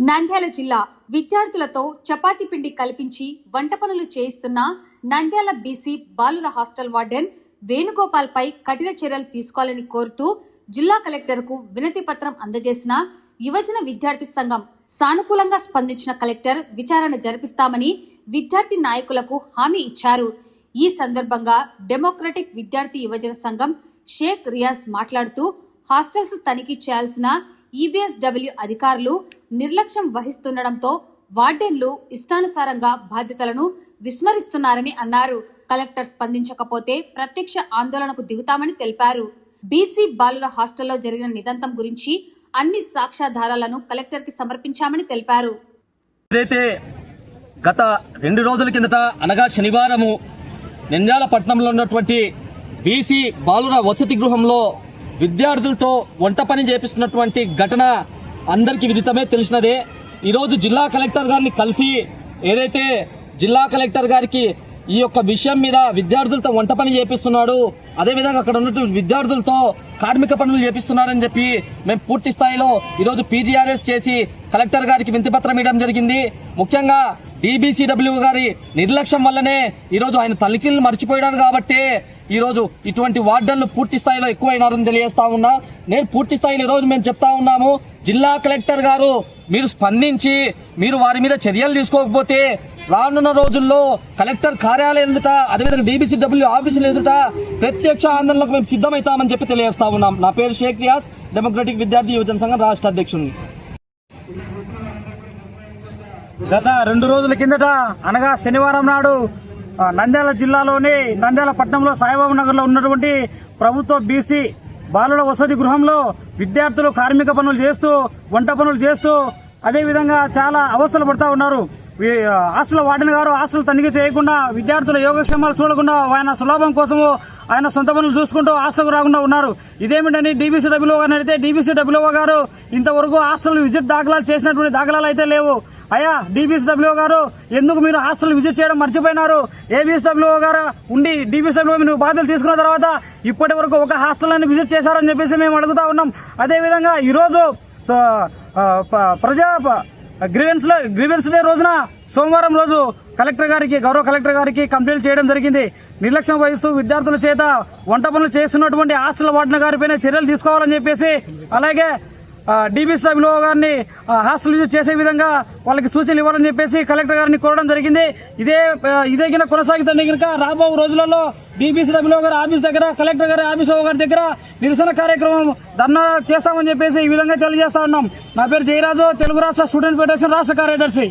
నంద్యాల జిల్లా విద్యార్థులతో చపాతి పిండి కల్పించి వంట పనులు చేయిస్తున్న నంద్యాల బీసీ బాలుర హాస్టల్ వార్డెన్ వేణుగోపాల్పై కఠిన చర్యలు తీసుకోవాలని కోరుతూ జిల్లా కలెక్టర్కు వినతి పత్రం అందజేసిన యువజన విద్యార్థి సంఘం సానుకూలంగా స్పందించిన కలెక్టర్ విచారణ జరిపిస్తామని విద్యార్థి నాయకులకు హామీ ఇచ్చారు. ఈ సందర్భంగా డెమోక్రటిక్ విద్యార్థి యువజన సంఘం షేక్ రియాజ్ మాట్లాడుతూ హాస్టల్స్ తనిఖీ చేయాల్సిన ఈబీఎస్డబ్ల్యూ అధికారులు నిర్లక్ష్యం వహిస్తుండటంతో వార్డెన్లు ఇష్టానుసారంగా బాధ్యతలను విస్మరిస్తున్నారని అన్నారు. కలెక్టర్ స్పందించకపోతే ప్రత్యక్ష ఆందోళనకు దిగుతామని తెలిపారు. బీసీ బాలుర హాస్టల్లో జరిగిన నిదంతం గురించి అన్ని సాక్ష్యాధారాలను కలెక్టర్కి సమర్పించామని తెలిపారు. ఏదైతే గత రెండు రోజుల కిందట అనగా శనివారము నంద్యాల పట్టణంలో ఉన్నటువంటి బీసీ బాలుర వసతి గృహంలో విద్యార్థులతో వంట పని చేపిస్తున్నటువంటి ఘటన అందరికీ విదితమే తెలిసినదే. ఈరోజు జిల్లా కలెక్టర్ గారిని కలిసి ఏదైతే జిల్లా కలెక్టర్ గారికి ఈ యొక్క విషయం మీద విద్యార్థులతో వంట పని చేపిస్తున్నాడు అదేవిధంగా అక్కడ ఉన్నటువంటి విద్యార్థులతో కార్మిక పనులు చేపిస్తున్నారని చెప్పి మేము పూర్తి స్థాయిలో ఈరోజు పీజీఆర్ఎస్ చేసి కలెక్టర్ గారికి వింతిపత్రం ఇవ్వడం జరిగింది. ముఖ్యంగా డీబీసీడబ్ల్యూ గారి నిర్లక్ష్యం వల్లనే ఈరోజు ఆయన తలకిళ్ళు మర్చిపోయాడు కాబట్టి ఈరోజు ఇటువంటి వార్డన్లు పూర్తి స్థాయిలో ఎక్కువైనారని తెలియజేస్తా ఉన్నా. నేను పూర్తి స్థాయిలో ఈరోజు మేము చెప్తా ఉన్నాము జిల్లా కలెక్టర్ గారు మీరు స్పందించి మీరు వారి మీద చర్యలు తీసుకోకపోతే రానున్న రోజుల్లో కలెక్టర్ కార్యాలయం ఎదుట అదేవిధంగా డీబీసీడబ్ల్యూ ఆఫీసులు ఎదుట ప్రత్యక్ష ఆందోళనకు మేము సిద్ధమవుతామని చెప్పి తెలియజేస్తా ఉన్నాం. నా పేరు షేక్ రియాజ్ డెమోక్రటిక్ విద్యార్థి యువజన సంఘం రాష్ట్ర అధ్యక్షుడిని. గత రెండు రోజుల కిందట అనగా శనివారం నాడు నంద్యాల జిల్లాలోని నంద్యాల పట్టణంలో సాయిబాబు నగర్లో ఉన్నటువంటి ప్రభుత్వ బీసీ బాలుల వసతి గృహంలో విద్యార్థులు కార్మిక పనులు చేస్తూ వంట పనులు చేస్తూ అదేవిధంగా చాలా అవస్థలు పడుతూ ఉన్నారు. హాస్టల్ వార్డెన్ గారు హాస్టల్ తనిఖీ చేయకుండా విద్యార్థుల యోగక్షేమాలు చూడకుండా ఆయన సులభం కోసము ఆయన సొంత పనులు చూసుకుంటూ హాస్టల్కు రాకుండా ఉన్నారు. ఇదేమిటని డీబీసీ డబ్ల్యూఓ గారిని అడిగితే డీబీసీ డబ్ల్యూ గారు ఇంతవరకు హాస్టల్ విజిట్ దాఖలాలు చేసినటువంటి దాఖలాలు అయితే లేవు. అయ్యా డీబీఎస్డబ్ల్యూ గారు ఎందుకు మీరు హాస్టల్ విజిట్ చేయడం మర్చిపోయినారు? ఏబీఎస్డబ్ల్యూ గారు ఉండి డీబీఎస్డబ్ల్యూ మీరు బాధ్యతలు తీసుకున్న తర్వాత ఇప్పటి వరకు ఒక హాస్టల్ అని విజిట్ చేశారని చెప్పేసి మేము అడుగుతా ఉన్నాం. అదేవిధంగా ఈరోజు ప్రజా గ్రీవెన్స్లో గ్రీవెన్స్ డే రోజున సోమవారం రోజు కలెక్టర్ గారికి గౌరవ కలెక్టర్ గారికి కంప్లైంట్ చేయడం జరిగింది. నిర్లక్ష్యం వహిస్తూ విద్యార్థుల చేత వంట పనులు చేస్తున్నటువంటి హాస్టల్ వార్డెన్ గారిపైన చర్యలు తీసుకోవాలని చెప్పేసి అలాగే డీబీఎస్డబ్ల్యూ గారిని హాస్టల్ విజిట్ చేసే విధంగా వాళ్ళకి సూచనలు ఇవ్వాలని చెప్పేసి కలెక్టర్ గారిని కోరడం జరిగింది. ఇదే ఇదే కింద కొనసాగుతుంది కనుక రాబో రోజులలో డీబీసీడబ్ల్యూ గారి ఆఫీస్ దగ్గర కలెక్టర్ గారి ఆఫీస్ గారి దగ్గర నిరసన కార్యక్రమం ధర్నా చేస్తామని చెప్పేసి ఈ విధంగా తెలియజేస్తా ఉన్నాం. నా పేరు జయరాజు తెలుగు రాష్ట్ర స్టూడెంట్ ఫెడరేషన్ రాష్ట్ర కార్యదర్శి.